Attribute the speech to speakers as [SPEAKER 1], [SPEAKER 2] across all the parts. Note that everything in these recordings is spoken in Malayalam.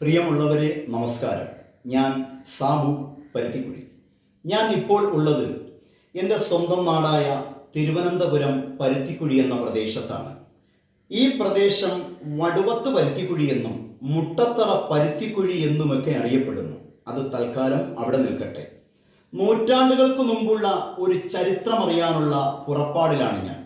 [SPEAKER 1] പ്രിയമുള്ളവരെ നമസ്കാരം. ഞാൻ സാബു പരുത്തിക്കുഴി ഞാൻ ഇപ്പോൾ ഉള്ളത് എന്റെ സ്വന്തം നാടായ തിരുവനന്തപുരം പരുത്തിക്കുഴി എന്ന പ്രദേശത്താണ്. ഈ പ്രദേശം വടുവത്ത് പരുത്തിക്കുഴി എന്നും മുട്ടത്തറ പരുത്തിക്കുഴി എന്നുമൊക്കെ അറിയപ്പെടുന്നു. അത് തൽക്കാലം അവിടെ നിൽക്കട്ടെ. നൂറ്റാണ്ടുകൾക്ക് മുമ്പുള്ള ഒരു ചരിത്രമറിയാനുള്ള പുറപ്പാടിലാണ് ഞാൻ.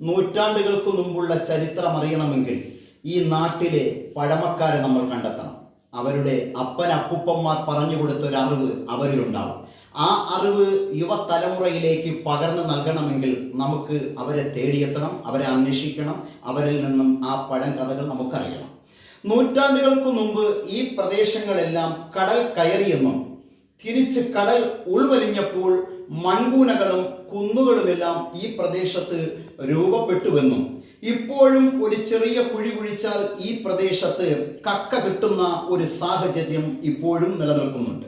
[SPEAKER 1] നൂറ്റാണ്ടുകൾക്ക് മുമ്പുള്ള ചരിത്രം അറിയണമെങ്കിൽ ഈ നാട്ടിലെ പഴമക്കാരെ നമ്മൾ കണ്ടെത്തണം. അവരുടെ അപ്പൻ അപ്പുപ്പന്മാർ പറഞ്ഞു കൊടുത്ത ഒരു അറിവ് അവരിലുണ്ടാവും. ആ അറിവ് യുവതലമുറയിലേക്ക് പകർന്നു നൽകണമെങ്കിൽ നമുക്ക് അവരെ തേടിയെത്തണം അവരെ അന്വേഷിക്കണം അവരിൽ നിന്നും ആ പഴം കഥകൾ നമുക്കറിയണം. നൂറ്റാണ്ടുകൾക്ക് മുമ്പ് ഈ പ്രദേശങ്ങളെല്ലാം കടൽ കയറിയെന്നും തിരിച്ച് കടൽ ഉൾവലിഞ്ഞപ്പോൾ മൺകൂനകളും കുന്നുകളുമെല്ലാം ഈ പ്രദേശത്ത് രൂപപ്പെട്ടുവെന്നും ഇപ്പോഴും ഒരു ചെറിയ കുഴി കുഴിച്ചാൽ ഈ പ്രദേശത്ത് കക്ക കിട്ടുന്ന ഒരു സാഹചര്യം ഇപ്പോഴും നിലനിൽക്കുന്നുണ്ട്.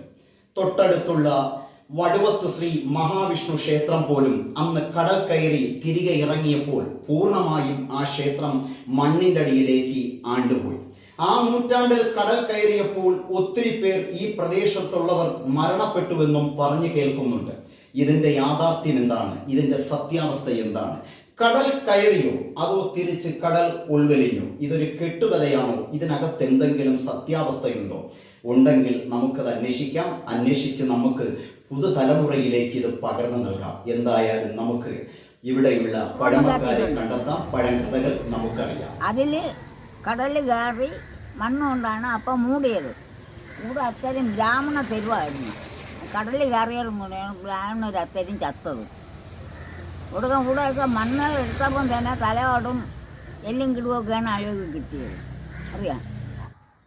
[SPEAKER 1] തൊട്ടടുത്തുള്ള വടുവത്ത് ശ്രീ മഹാവിഷ്ണു ക്ഷേത്രം പോലും അന്ന് കടൽ കയറി തിരികെ ഇറങ്ങിയപ്പോൾ പൂർണമായും ആ ക്ഷേത്രം മണ്ണിന്റെ അടിയിലേക്ക് ആണ്ടുപോയി. ആ നൂറ്റാണ്ടിൽ കടൽ കയറിയപ്പോൾ ഒത്തിരി പേർ ഈ പ്രദേശത്തുള്ളവർ മരണപ്പെട്ടുവെന്നും പറഞ്ഞു കേൾക്കുന്നുണ്ട്. ഇതിന്റെ യാഥാർത്ഥ്യം എന്താണ്? ഇതിന്റെ സത്യാവസ്ഥ എന്താണ്? കടൽ കയറിയോ? അതോ തിരിച്ച് കടൽ ഉൾവലിഞ്ഞോ ഇതൊരു കെട്ടുകഥയാണോ? ഇതിനകത്ത് എന്തെങ്കിലും സത്യാവസ്ഥയുണ്ടോ? ഉണ്ടെങ്കിൽ നമുക്കത് അന്വേഷിക്കാം. അന്വേഷിച്ച് നമുക്ക് പുതുതലമുറയിലേക്ക് ഇത് പകർന്നു നൽകാം. എന്തായാലും നമുക്ക് ഇവിടെയുള്ള പഴമക്കാരെ കണ്ടെത്താം. പഴങ്കഥകൾ നമുക്കറിയാം.
[SPEAKER 2] അതിൽ കടൽ കയറി മണ്ണുകൊണ്ടാണ് അപ്പം മൂടിയത്. ഇവിടെ അത്തരം ബ്രാഹ്മണ തെരുവായിരുന്നു. കടൽ കയറിയത് ബ്രാഹ്മണ ബ്രാഹ്മണർ അത്തരം ചത്തത്. ഇവിടെ ഇവിടെയൊക്കെ മണ്ണ് എടുത്തപ്പം തന്നെ തലയോടും എല്ലും കിടുവൊക്കെയാണ് അഴക് കിട്ടിയത്. അറിയാം.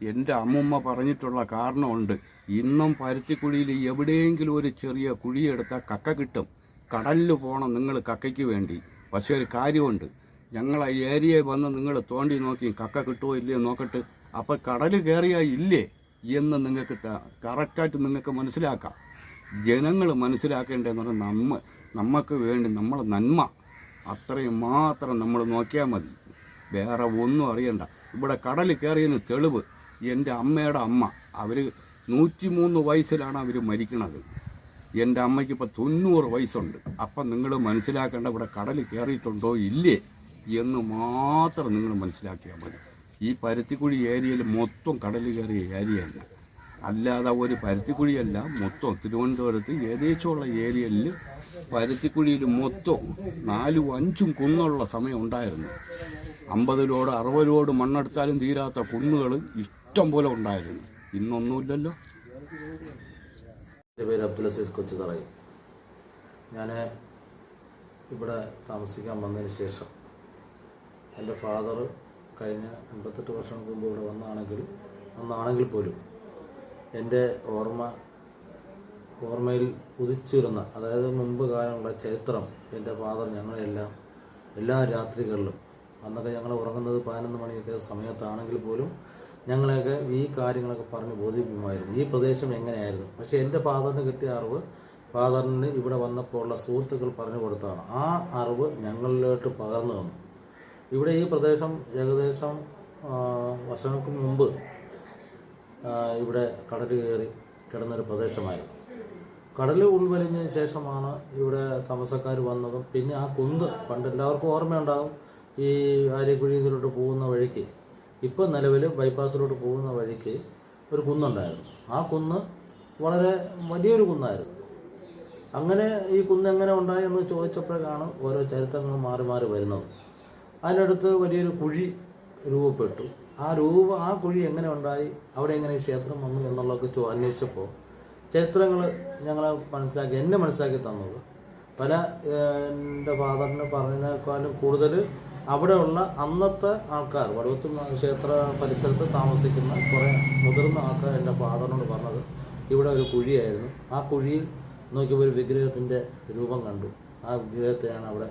[SPEAKER 3] എന്റെ അമ്മുമ്മ പറഞ്ഞിട്ടുള്ള കാരണമുണ്ട്. ഇന്നും പരുത്തിക്കുഴിയിൽ എവിടെയെങ്കിലും ഒരു ചെറിയ കുഴിയെടുത്താൽ കക്ക കിട്ടും. കടലിൽ പോകണം നിങ്ങൾ കക്കയ്ക്ക് വേണ്ടി. പക്ഷേ ഒരു കാര്യമുണ്ട്. ഞങ്ങൾ ആ ഏരിയയിൽ വന്ന് നിങ്ങൾ തോണ്ടി നോക്കി കക്ക കിട്ടുമോ ഇല്ലയോ നോക്കട്ട്. അപ്പോൾ കടൽ കയറിയാൽ ഇല്ലേ എന്ന് നിങ്ങൾക്ക് കറക്റ്റായിട്ട് നിങ്ങൾക്ക് മനസ്സിലാക്കാം. ജനങ്ങൾ മനസ്സിലാക്കേണ്ടതെന്ന് പറഞ്ഞാൽ നമ്മൾ നമുക്ക് വേണ്ടി നമ്മളെ നന്മ. അത്രയും മാത്രം നമ്മൾ നോക്കിയാൽ മതി. വേറെ ഒന്നും അറിയണ്ട. ഇവിടെ കടൽ കയറിയതിന് തെളിവ് എന്റെ അമ്മയുടെ അമ്മ. അവർ നൂറ്റിമൂന്ന് വയസ്സിലാണ് അവർ മരിക്കണത്. എന്റെ അമ്മയ്ക്ക് ഇപ്പോൾ തൊണ്ണൂറ് വയസ്സുണ്ട്. അപ്പം നിങ്ങൾ മനസ്സിലാക്കേണ്ട ഇവിടെ കടൽ കയറിയിട്ടുണ്ടോ ഇല്ലേ എന്ന് മാത്രം നിങ്ങൾ മനസ്സിലാക്കിയാൽ മതി. ഈ പരുത്തിക്കുഴി ഏരിയയിൽ മൊത്തം കടൽ കയറിയ ഏരിയയല്ല അല്ലാതെ ഒരു പരുത്തിക്കുഴിയല്ല മൊത്തം തിരുവനന്തപുരത്ത് ഏകദേശമുള്ള ഏരിയയിൽ പരുത്തിക്കുഴിയിൽ മൊത്തം നാലും അഞ്ചും കുന്നുള്ള സമയം ഉണ്ടായിരുന്നു. അമ്പതിലോട് അറുപതിലോട് മണ്ണെടുത്താലും തീരാത്ത കുന്നുകൾ ഇഷ്ടം പോലെ ഉണ്ടായിരുന്നു. ഇന്നൊന്നുമില്ലല്ലോ.
[SPEAKER 4] എന്റെ പേര് അബ്ദുൽ അസീസ് കൊച്ചു തറയും ഞാൻ ഇവിടെ താമസിക്കാൻ വന്നതിന് ശേഷം എന്റെ ഫാദർ കഴിഞ്ഞ എൺപത്തെട്ട് വർഷങ്ങൾക്ക് മുമ്പ് ഇവിടെ വന്നാണെങ്കിൽ വന്നാണെങ്കിൽ പോലും എന്റെ ഓർമ്മ ഓർമ്മയിൽ ഉദിച്ചിരുന്ന അതായത് മുമ്പ് കാലമുള്ള ചരിത്രം എന്റെ ഫാദർ ഞങ്ങളെല്ലാം എല്ലാ രാത്രികളിലും അന്നൊക്കെ ഞങ്ങൾ ഉറങ്ങുന്നത് പതിനൊന്ന് മണിയൊക്കെ സമയത്താണെങ്കിൽ പോലും ഞങ്ങളെയൊക്കെ ഈ കാര്യങ്ങളൊക്കെ പറഞ്ഞ് ബോധിപ്പിക്കുമായിരുന്നു. ഈ പ്രദേശം എങ്ങനെയായിരുന്നു? പക്ഷേ എന്റെ ഫാദറിന് കിട്ടിയ അറിവ് ഫാദറിന് ഇവിടെ വന്നപ്പോൾ ഉള്ള സുഹൃത്തുക്കൾ പറഞ്ഞു കൊടുത്താണ് ആ അറിവ് ഞങ്ങളിലോട്ട് പകർന്നു വന്നു ഇവിടെ ഈ പ്രദേശം ഏകദേശം വർഷങ്ങൾക്ക് മുമ്പ് ഇവിടെ കടൽ കയറി കിടന്നൊരു പ്രദേശമായിരുന്നു. കടൽ ഉൾവലിഞ്ഞതിന് ശേഷമാണ് ഇവിടെ താമസക്കാർ വന്നതും പിന്നെ ആ കുന്ത് പണ്ട് എല്ലാവർക്കും ഓർമ്മയുണ്ടാകും ഈ ആര്യക്കുഴിയിലോട്ട് പോകുന്ന വഴിക്ക്. ഇപ്പോൾ നിലവിൽ ബൈപ്പാസിലോട്ട് പോകുന്ന വഴിക്ക് ഒരു കുന്നുണ്ടായിരുന്നു. ആ കുന്ന് വളരെ വലിയൊരു കുന്നായിരുന്നു. അങ്ങനെ ഈ കുന്ന് എങ്ങനെ ഉണ്ടായി എന്ന് ചോദിച്ചപ്പോഴാണ് ഓരോ ചരിത്രങ്ങൾ മാറി മാറി വരുന്നത്. അതിനടുത്ത് വലിയൊരു കുഴി രൂപപ്പെട്ടു. ആ രൂപ ആ കുഴി എങ്ങനെ ഉണ്ടായി? അവിടെ എങ്ങനെ ക്ഷേത്രം വന്നു എന്നുള്ളതൊക്കെ ചോ അന്വേഷിച്ചപ്പോൾ ചരിത്രങ്ങൾ ഞങ്ങളെ മനസ്സിലാക്കി എന്നെ മനസ്സിലാക്കി തന്നത്. പല എന്റെ ഫാദറിന് പറഞ്ഞതിനേക്കാളും കൂടുതൽ അവിടെയുള്ള അന്നത്തെ ആൾക്കാർ വടുവത്ത് ക്ഷേത്ര പരിസരത്ത് താമസിക്കുന്ന കുറേ മുതിർന്ന ആൾക്കാർ എന്റെ ഫാദറിനോട് പറഞ്ഞത് ഇവിടെ ഒരു കുഴിയായിരുന്നു. ആ കുഴിയിൽ നോക്കിയപ്പോൾ ഒരു വിഗ്രഹത്തിന്റെ രൂപം കണ്ടു. ആ വിഗ്രഹത്തെയാണ് അവിടെ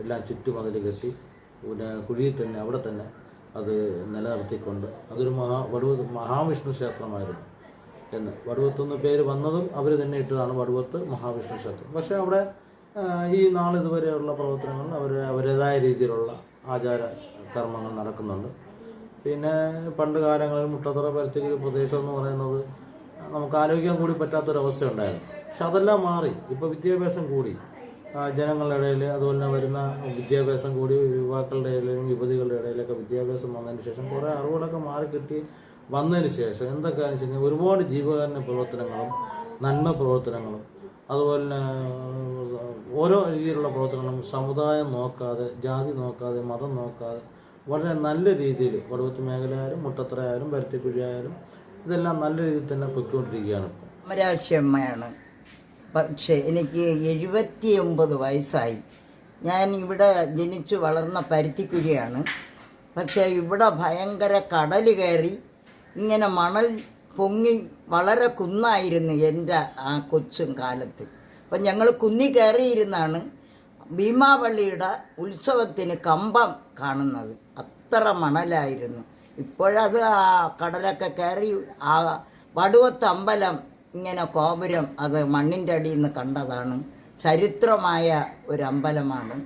[SPEAKER 4] എല്ലാം ചുറ്റുമതിൽ കെട്ടി പിന്നെ കുഴിയിൽ തന്നെ അവിടെ തന്നെ അത് നിലനിർത്തിക്കൊണ്ട് അതൊരു മഹാ വടുവ മഹാവിഷ്ണു ക്ഷേത്രമായിരുന്നു എന്ന്. വടുവത്ത് എന്ന് പേര് വന്നതും അവർ തന്നെ ഇട്ടതാണ് വടുവത്ത് മഹാവിഷ്ണു ക്ഷേത്രം. പക്ഷെ അവിടെ ഈ നാളിതുവരെയുള്ള പ്രവർത്തനങ്ങളിൽ അവർ അവരുടേതായ രീതിയിലുള്ള ആചാര കർമ്മങ്ങൾ നടക്കുന്നുണ്ട്. പിന്നെ പണ്ട് കാലങ്ങളിൽ മുട്ടത്തറ പരുത്തിക്കുഴി പ്രദേശം എന്ന് പറയുന്നത് നമുക്ക് ആലോചിക്കാൻ കൂടി പറ്റാത്തൊരവസ്ഥ ഉണ്ടായിരുന്നു പക്ഷെ അതെല്ലാം മാറി. ഇപ്പോൾ വിദ്യാഭ്യാസം കൂടി. ജനങ്ങളുടെ ഇടയിൽ അതുപോലെ തന്നെ വരുന്ന വിദ്യാഭ്യാസം കൂടി യുവാക്കളുടെ ഇടയിലും യുവതികളുടെ ഇടയിലൊക്കെ വിദ്യാഭ്യാസം വന്നതിന് ശേഷം കുറേ അറിവുകളൊക്കെ മാറി കിട്ടി വന്നതിന് ശേഷം എന്തൊക്കെയാണെന്ന് വെച്ച് കഴിഞ്ഞാൽ ഒരുപാട് ജീവകാരുണ്യ പ്രവർത്തനങ്ങളും നന്മ പ്രവർത്തനങ്ങളും അതുപോലെ ഓരോ രീതിയിലുള്ള പ്രവർത്തനങ്ങളും സമുദായം നോക്കാതെ ജാതി നോക്കാതെ മതം നോക്കാതെ വളരെ നല്ല രീതിയിൽ വടവത്ത് മേഖലയായാലും മുട്ടത്തറ ആയാലും പരുത്തിക്കുഴി ആയാലും ഇതെല്ലാം നല്ല രീതിയിൽ തന്നെ പൊയ്ക്കൊണ്ടിരിക്കുകയാണ് ഇപ്പോൾ
[SPEAKER 5] പക്ഷേ എനിക്ക് എഴുപത്തി ഒമ്പത് വയസ്സായി. ഞാൻ ഇവിടെ ജനിച്ചു വളർന്ന പരുത്തിക്കുഴിയാണ് പക്ഷേ ഇവിടെ ഭയങ്കര കടൽ കയറി ഇങ്ങനെ മണൽ പൊങ്ങി വളരെ കുന്നായിരുന്നു എന്റെ ആ കൊച്ചും കാലത്ത്. അപ്പം ഞങ്ങൾ കുന്നി കയറിയിരുന്നാണ് ഭീമാവള്ളിയുടെ ഉത്സവത്തിന് കമ്പം കാണുന്നത്. അത്ര മണലായിരുന്നു. ഇപ്പോഴത് ആ കടലൊക്കെ കയറി ആ വടുവത്ത് അമ്പലം ഇങ്ങനെ കോപുരം അത് മണ്ണിന്റെ അടിയിൽ നിന്ന് കണ്ടതാണ്. ചരിത്രമായ ഒരു അമ്പലമാണ്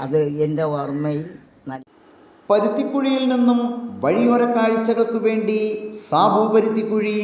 [SPEAKER 5] അത് എന്റെ ഓർമ്മയിൽ
[SPEAKER 1] പരുത്തിക്കുഴിയിൽ നിന്നും വഴിയോര കാഴ്ചകൾക്ക് വേണ്ടി സാബു പരുത്തിക്കുഴി